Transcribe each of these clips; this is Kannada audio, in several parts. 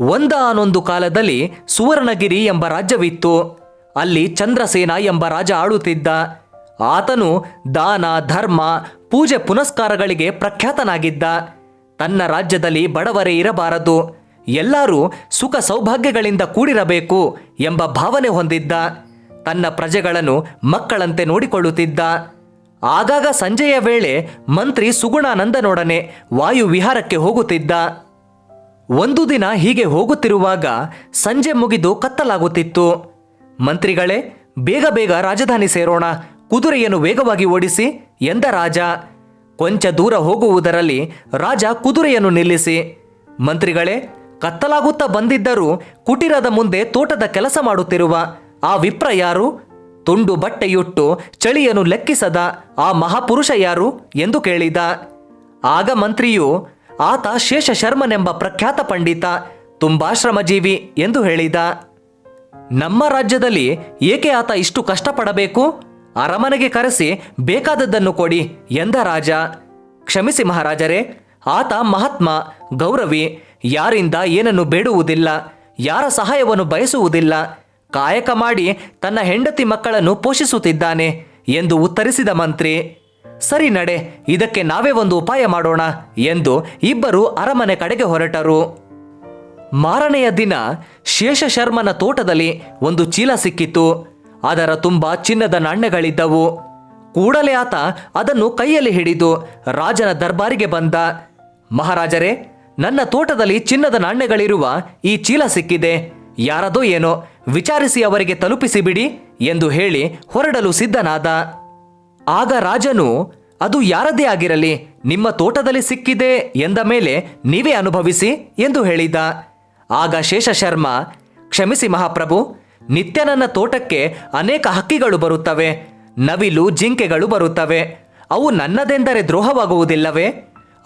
ಒಂದಾನೊಂದು ಕಾಲದಲ್ಲಿ ಸುವರ್ಣಗಿರಿ ಎಂಬ ರಾಜ್ಯವಿತ್ತು. ಅಲ್ಲಿ ಚಂದ್ರಸೇನ ಎಂಬ ರಾಜ ಆಳುತ್ತಿದ್ದ. ಆತನು ದಾನ, ಧರ್ಮ, ಪೂಜೆ ಪುನಸ್ಕಾರಗಳಿಗೆ ಪ್ರಖ್ಯಾತನಾಗಿದ್ದ. ತನ್ನ ರಾಜ್ಯದಲ್ಲಿ ಬಡವರೇ ಇರಬಾರದು. ಎಲ್ಲರೂ ಸುಖ ಸೌಭಾಗ್ಯಗಳಿಂದ ಕೂಡಿರಬೇಕು ಎಂಬ ಭಾವನೆ ಹೊಂದಿದ್ದ. ತನ್ನ ಪ್ರಜೆಗಳನ್ನು ಮಕ್ಕಳಂತೆ ನೋಡಿಕೊಳ್ಳುತ್ತಿದ್ದ. ಆಗಾಗ ಸಂಜೆಯ ವೇಳೆ ಮಂತ್ರಿ ಸುಗುಣಾನಂದನೊಡನೆ ವಾಯು ವಿಹಾರಕ್ಕೆ ಹೋಗುತ್ತಿದ್ದ. ಒಂದು ದಿನ ಹೀಗೆ ಹೋಗುತ್ತಿರುವಾಗ ಸಂಜೆ ಮುಗಿದು ಕತ್ತಲಾಗುತ್ತಿತ್ತು. ಮಂತ್ರಿಗಳೇ, ಬೇಗ ಬೇಗ ರಾಜಧಾನಿ ಸೇರೋಣ. ಕುದುರೆಯನ್ನು ವೇಗವಾಗಿ ಓಡಿಸಿ, ಎಂದ ರಾಜ. ಕೊಂಚ ದೂರ ಹೋಗುವುದರಲ್ಲಿ ರಾಜ ಕುದುರೆಯನ್ನು ನಿಲ್ಲಿಸಿ. ಮಂತ್ರಿಗಳೇ, ಕತ್ತಲಾಗುತ್ತಾ ಬಂದಿದ್ದರೂ ಕುಟೀರದ ಮುಂದೆ ತೋಟದ ಕೆಲಸ ಮಾಡುತ್ತಿರುವ ಆ ವಿಪ್ರ ಯಾರು? ತುಂಡು ಬಟ್ಟೆಯುಟ್ಟು ಚಳಿಯನ್ನು ಲೆಕ್ಕಿಸದ ಆ ಮಹಾಪುರುಷ ಯಾರು ಎಂದು ಕೇಳಿದ. ಆಗ ಮಂತ್ರಿಯು ಆತ ಶೇಷ ಶರ್ಮನೆಂಬ ಪ್ರಖ್ಯಾತ ಪಂಡಿತ, ತುಂಬಾ ಶ್ರಮಜೀವಿ ಎಂದು ಹೇಳಿದ. ನಮ್ಮ ರಾಜ್ಯದಲ್ಲಿ ಏಕೆ ಆತ ಇಷ್ಟು ಕಷ್ಟಪಡಬೇಕು? ಅರಮನೆಗೆ ಕರೆಸಿ ಬೇಕಾದದ್ದನ್ನು ಕೊಡಿ ಎಂದ ರಾಜ. ಕ್ಷಮಿಸಿ ಮಹಾರಾಜರೇ, ಆತ ಮಹಾತ್ಮ, ಗೌರವಿ, ಯಾರಿಂದ ಏನನ್ನು ಬೇಡುವುದಿಲ್ಲ, ಯಾರ ಸಹಾಯವನ್ನು ಬಯಸುವುದಿಲ್ಲ, ಕಾಯಕ ಮಾಡಿ ತನ್ನ ಹೆಂಡತಿ ಮಕ್ಕಳನ್ನು ಪೋಷಿಸುತ್ತಿದ್ದಾನೆ ಎಂದು ಉತ್ತರಿಸಿದ ಮಂತ್ರಿ. ಸರಿ ನಡೆ, ಇದಕ್ಕೆ ನಾವೇ ಒಂದು ಉಪಾಯ ಮಾಡೋಣ ಎಂದು ಇಬ್ಬರು ಅರಮನೆ ಕಡೆಗೆ ಹೊರಟರು. ಮಾರನೆಯ ದಿನ ಶೇಷಶರ್ಮನ ತೋಟದಲ್ಲಿ ಒಂದು ಚೀಲ ಸಿಕ್ಕಿತು ಅದರ ತುಂಬ ಚಿನ್ನದ ನಾಣ್ಯಗಳಿದ್ದವು. ಕೂಡಲೇ ಆತ ಅದನ್ನು ಕೈಯಲ್ಲಿ ಹಿಡಿದು ರಾಜನ ದರ್ಬಾರಿಗೆ ಬಂದ. ಮಹಾರಾಜರೇ, ನನ್ನ ತೋಟದಲ್ಲಿ ಚಿನ್ನದ ನಾಣ್ಯಗಳಿರುವ ಈ ಚೀಲ ಸಿಕ್ಕಿದೆ. ಯಾರದೋ ಏನೋ ವಿಚಾರಿಸಿ ಅವರಿಗೆ ತಲುಪಿಸಿಬಿಡಿ ಎಂದು ಹೇಳಿ ಹೊರಡಲು ಸಿದ್ಧನಾದ. ಆಗ ರಾಜನು, ಅದು ಯಾರದೇ ಆಗಿರಲಿ, ನಿಮ್ಮ ತೋಟದಲ್ಲಿ ಸಿಕ್ಕಿದೆ ಎಂದ ಮೇಲೆ ನೀವೇ ಅನುಭವಿಸಿ ಎಂದು ಹೇಳಿದ. ಆಗ ಶೇಷ ಶರ್ಮ ಕ್ಷಮಿಸಿ ಮಹಾಪ್ರಭು, ನಿತ್ಯ ನನ್ನ ತೋಟಕ್ಕೆ ಅನೇಕ ಹಕ್ಕಿಗಳು ಬರುತ್ತವೆ, ನವಿಲು, ಜಿಂಕೆಗಳು ಬರುತ್ತವೆ, ಅವು ನನ್ನದೆಂದರೆ ದ್ರೋಹವಾಗುವುದಿಲ್ಲವೇ?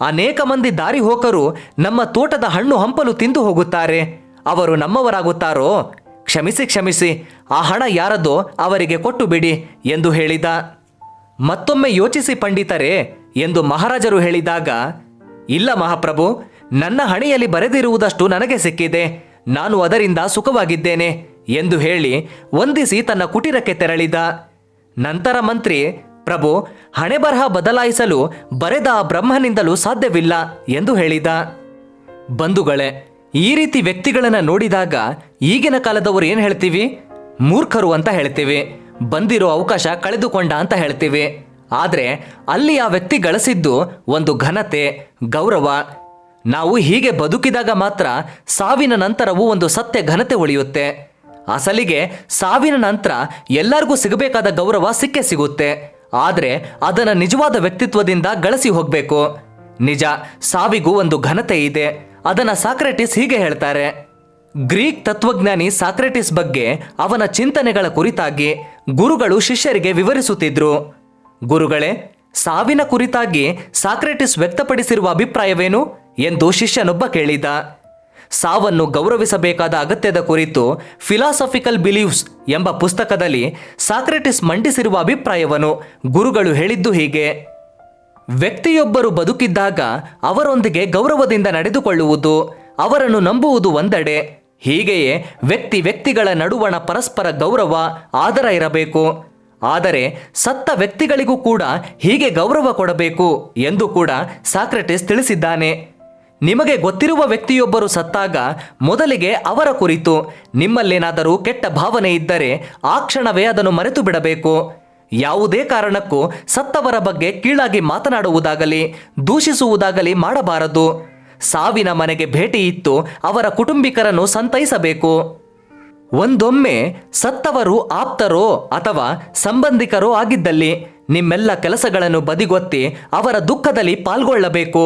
ಅನೇಕ ಮಂದಿ ದಾರಿ ಹೋಕರು ನಮ್ಮ ತೋಟದ ಹಣ್ಣು ಹಂಪಲು ತಿಂದು ಹೋಗುತ್ತಾರೆ, ಅವರು ನಮ್ಮವರಾಗುತ್ತಾರೋ? ಕ್ಷಮಿಸಿ ಕ್ಷಮಿಸಿ, ಆ ಹಣ ಯಾರದೋ ಅವರಿಗೆ ಕೊಟ್ಟು ಬಿಡಿ, ಎಂದು ಹೇಳಿದ. ಮತ್ತೊಮ್ಮೆ ಯೋಚಿಸಿ ಪಂಡಿತರೇ ಎಂದು ಮಹಾರಾಜರು ಹೇಳಿದಾಗ, ಇಲ್ಲ ಮಹಾಪ್ರಭು, ನನ್ನ ಹಣೆಯಲ್ಲಿ ಬರೆದಿರುವುದಷ್ಟು ನನಗೆ ಸಿಕ್ಕಿದೆ, ನಾನು ಅದರಿಂದ ಸುಖವಾಗಿದ್ದೇನೆ ಎಂದು ಹೇಳಿ ವಂದಿಸಿ ತನ್ನ ಕುಟೀರಕ್ಕೆ ತೆರಳಿದ. ನಂತರ ಮಂತ್ರಿ, ಪ್ರಭು, ಹಣೆ ಬರಹ ಬದಲಾಯಿಸಲು ಬರೆದ ಬ್ರಹ್ಮನಿಂದಲೂ ಸಾಧ್ಯವಿಲ್ಲ ಎಂದು ಹೇಳಿದ. ಬಂಧುಗಳೇ, ಈ ರೀತಿ ವ್ಯಕ್ತಿಗಳನ್ನು ನೋಡಿದಾಗ ಈಗಿನ ಕಾಲದವರು ಏನು ಹೇಳ್ತೀವಿ? ಮೂರ್ಖರು ಅಂತ ಹೇಳ್ತೀವಿ. ಬಂದಿರೋ ಅವಕಾಶ ಕಳೆದುಕೊಂಡ ಅಂತ ಹೇಳ್ತೀವಿ. ಆದರೆ ಅಲ್ಲಿ ಆ ವ್ಯಕ್ತಿ ಗಳಿಸಿದ್ದು ಒಂದು ಘನತೆ, ಗೌರವ. ನಾವು ಹೀಗೆ ಬದುಕಿದಾಗ ಮಾತ್ರ ಸಾವಿನ ನಂತರವೂ ಒಂದು ಸತ್ಯ ಘನತೆ ಉಳಿಯುತ್ತೆ. ಅಸಲಿಗೆ ಸಾವಿನ ನಂತರ ಎಲ್ಲರಿಗೂ ಸಿಗಬೇಕಾದ ಗೌರವ ಸಿಕ್ಕೇ ಸಿಗುತ್ತೆ. ಆದರೆ ಅದನ್ನು ನಿಜವಾದ ವ್ಯಕ್ತಿತ್ವದಿಂದ ಗಳಿಸಿ ಹೋಗಬೇಕು. ನಿಜ, ಸಾವಿಗೂ ಒಂದು ಘನತೆ ಇದೆ. ಅದನ್ನು ಸಾಕ್ರೆಟಿಸ್ ಹೀಗೆ ಹೇಳ್ತಾರೆ. ಗ್ರೀಕ್ ತತ್ವಜ್ಞಾನಿ ಸಾಕ್ರೆಟಿಸ್ ಬಗ್ಗೆ ಅವನ ಚಿಂತನೆಗಳ ಕುರಿತಾಗಿ ಗುರುಗಳು ಶಿಷ್ಯರಿಗೆ ವಿವರಿಸುತ್ತಿದ್ರು. ಗುರುಗಳೇ, ಸಾವಿನ ಕುರಿತಾಗಿ ಸಾಕ್ರೆಟಿಸ್ ವ್ಯಕ್ತಪಡಿಸಿರುವ ಅಭಿಪ್ರಾಯವೇನು ಎಂದು ಶಿಷ್ಯನೊಬ್ಬ ಕೇಳಿದ. ಸಾವನ್ನು ಗೌರವಿಸಬೇಕಾದ ಅಗತ್ಯದ ಕುರಿತು ಫಿಲಾಸಫಿಕಲ್ ಬಿಲೀವ್ಸ್ ಎಂಬ ಪುಸ್ತಕದಲ್ಲಿ ಸಾಕ್ರೆಟಿಸ್ ಮಂಡಿಸಿರುವ ಅಭಿಪ್ರಾಯವನ್ನು ಗುರುಗಳು ಹೇಳಿದ್ದು ಹೀಗೆ. ವ್ಯಕ್ತಿಯೊಬ್ಬರು ಬದುಕಿದ್ದಾಗ ಅವರೊಂದಿಗೆ ಗೌರವದಿಂದ ನಡೆದುಕೊಳ್ಳುವುದು, ಅವರನ್ನು ನಂಬುವುದು ಒಂದೆಡೆ. ಹೀಗೆಯೇ ವ್ಯಕ್ತಿ ವ್ಯಕ್ತಿಗಳ ನಡುವಣ ಪರಸ್ಪರ ಗೌರವ ಆದರ ಇರಬೇಕು. ಆದರೆ ಸತ್ತ ವ್ಯಕ್ತಿಗಳಿಗೂ ಕೂಡ ಹೀಗೆ ಗೌರವ ಕೊಡಬೇಕು ಎಂದು ಕೂಡ ಸಾಕ್ರೆಟಿಸ್ ತಿಳಿಸಿದ್ದಾನೆ. ನಿಮಗೆ ಗೊತ್ತಿರುವ ವ್ಯಕ್ತಿಯೊಬ್ಬರು ಸತ್ತಾಗ ಮೊದಲಿಗೆ ಅವರ ಕುರಿತು ನಿಮ್ಮಲ್ಲೇನಾದರೂ ಕೆಟ್ಟ ಭಾವನೆ ಇದ್ದರೆ ಆ ಕ್ಷಣವೇ ಅದನ್ನು ಮರೆತು ಬಿಡಬೇಕು. ಯಾವುದೇ ಕಾರಣಕ್ಕೂ ಸತ್ತವರ ಬಗ್ಗೆ ಕೀಳಾಗಿ ಮಾತನಾಡುವುದಾಗಲಿ, ದೂಷಿಸುವುದಾಗಲಿ ಮಾಡಬಾರದು. ಸಾವಿನ ಮನೆಗೆ ಭೇಟಿ ಇತ್ತು, ಅವರ ಕುಟುಂಬಿಕರನ್ನು ಸಂತೈಸಬೇಕು. ಒಂದೊಮ್ಮೆ ಸತ್ತವರು ಆಪ್ತರೋ ಅಥವಾ ಸಂಬಂಧಿಕರೋ ಆಗಿದ್ದಲ್ಲಿ ನಿಮ್ಮೆಲ್ಲ ಕೆಲಸಗಳನ್ನು ಬದಿಗೊತ್ತಿ ಅವರ ದುಃಖದಲ್ಲಿ ಪಾಲ್ಗೊಳ್ಳಬೇಕು.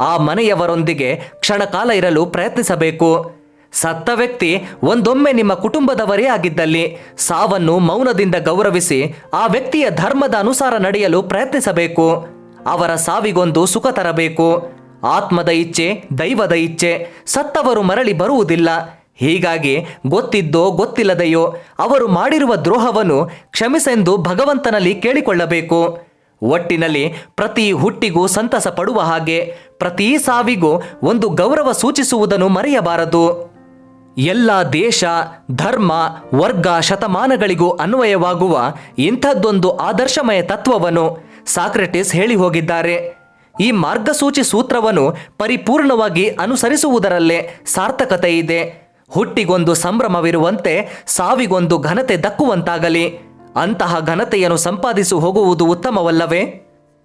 ಆ ಮನೆಯವರೊಂದಿಗೆ ಕ್ಷಣಕಾಲ ಇರಲು ಪ್ರಯತ್ನಿಸಬೇಕು. ಸತ್ತ ವ್ಯಕ್ತಿ ಒಂದೊಮ್ಮೆ ನಿಮ್ಮ ಕುಟುಂಬದವರೇ ಆಗಿದ್ದಲ್ಲಿ ಸಾವನ್ನು ಮೌನದಿಂದ ಗೌರವಿಸಿ ಆ ವ್ಯಕ್ತಿಯ ಧರ್ಮದ ಅನುಸಾರ ನಡೆಯಲು ಪ್ರಯತ್ನಿಸಬೇಕು. ಅವರ ಸಾವಿಗೊಂದು ಸುಖ ತರಬೇಕು. ಆತ್ಮದ ಇಚ್ಛೆ, ದೈವದ ಇಚ್ಛೆ, ಸತ್ತವರು ಮರಳಿ ಬರುವುದಿಲ್ಲ. ಹೀಗಾಗಿ ಗೊತ್ತಿದ್ದೋ ಗೊತ್ತಿಲ್ಲದೆಯೋ ಅವರು ಮಾಡಿರುವ ದ್ರೋಹವನ್ನು ಕ್ಷಮಿಸೆಂದು ಭಗವಂತನಲ್ಲಿ ಕೇಳಿಕೊಳ್ಳಬೇಕು. ಒಟ್ಟಿನಲ್ಲಿ ಪ್ರತಿ ಹುಟ್ಟಿಗೂ ಸಂತಸ ಪಡುವ ಹಾಗೆ ಪ್ರತಿ ಸಾವಿಗೂ ಒಂದು ಗೌರವ ಸೂಚಿಸುವುದನ್ನು ಮರೆಯಬಾರದು. ಎಲ್ಲ ದೇಶ, ಧರ್ಮ, ವರ್ಗ, ಶತಮಾನಗಳಿಗೂ ಅನ್ವಯವಾಗುವ ಇಂಥದ್ದೊಂದು ಆದರ್ಶಮಯ ತತ್ವವನ್ನು ಸಾಕ್ರೆಟಿಸ್ ಹೇಳಿ ಹೋಗಿದ್ದಾರೆ ಈ ಮಾರ್ಗಸೂಚಿ ಸೂತ್ರವನ್ನು ಪರಿಪೂರ್ಣವಾಗಿ ಅನುಸರಿಸುವುದರಲ್ಲೇ ಸಾರ್ಥಕತೆ ಇದೆ. ಹುಟ್ಟಿಗೊಂದು ಸಂಭ್ರಮವಿರುವಂತೆ ಸಾವಿಗೊಂದು ಘನತೆ ದಕ್ಕುವಂತಾಗಲಿ. ಅಂತಹ ಘನತೆಯನ್ನು ಸಂಪಾದಿಸಿ ಹೋಗುವುದು ಉತ್ತಮವಲ್ಲವೇ?